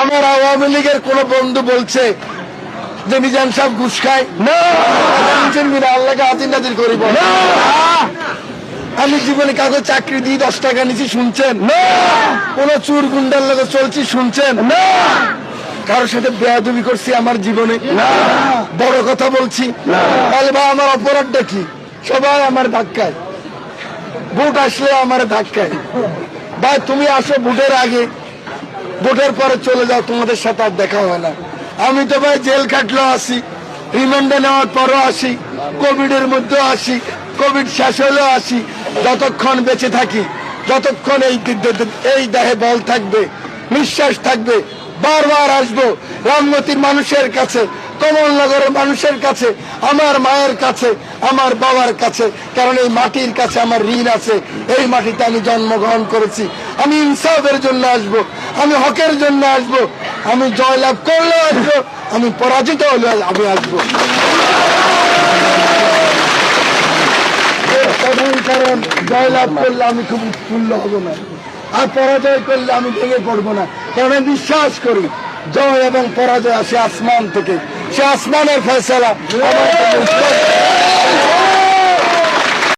আমার আওয়ামী লীগের কোন বন্ধু বলছে যে মিজান সাহেব ঘুষ খায়? না। আল্লাহকে হাতির নাজির করিব। না। আমি জীবনে কাউকে চাকরি দিয়ে দশ টাকা নিচ্ছি শুনছেন? না। কোন চুর গুন্ডার লোক চলছি শুনছেন? না। কারোর সাথে বেয়াদবি করছি আমার জীবনে? বড় কথা বলছি? তাহলে ভাই আমার অপরাধটা কি? সবাই আমার ধাক্কায়। ভোট আসলে আমার ধাক্কায়। ভাই তুমি আসো ভোটের আগে। ভোটের পরে চলে যাও, তোমাদের সাথে আর দেখা হয় না। আমি তো ভাই জেল খাটলেও আসি, রিমান্ডে নেওয়ার পরও আসি কোভিড এর মধ্যেও আসি, কোভিড শেষ হলেও আসি, যতক্ষণ বেঁচে থাকি, যতক্ষণ এই এই দেহে বল থাকবে, নিঃশ্বাস থাকবে, বারবার আসব রামগতির মানুষের কাছে, কমলনগরের মানুষের কাছে, আমার মায়ের কাছে, আমার বাবার কাছে, কারণ এই মাটির কাছে আমার ঋণ আছে, এই মাটিতে আমি জন্মগ্রহণ করেছি, আমি ইনসাফের জন্য আসব আমি হকের জন্য আসব। আমি জয়লাভ করলেও আসব, আমি পরাজিত হলে আমি আসব। কারণ, জয়লাভ করলে আমি খুব উৎফুল্ল হব না। আর পরাজয় করলে আমি ভেঙে পড়ব না। কারণ আমি বিশ্বাস করি, জয় এবং পরাজয় আসে আসমান থেকে। সে আসমানের ফেসলা।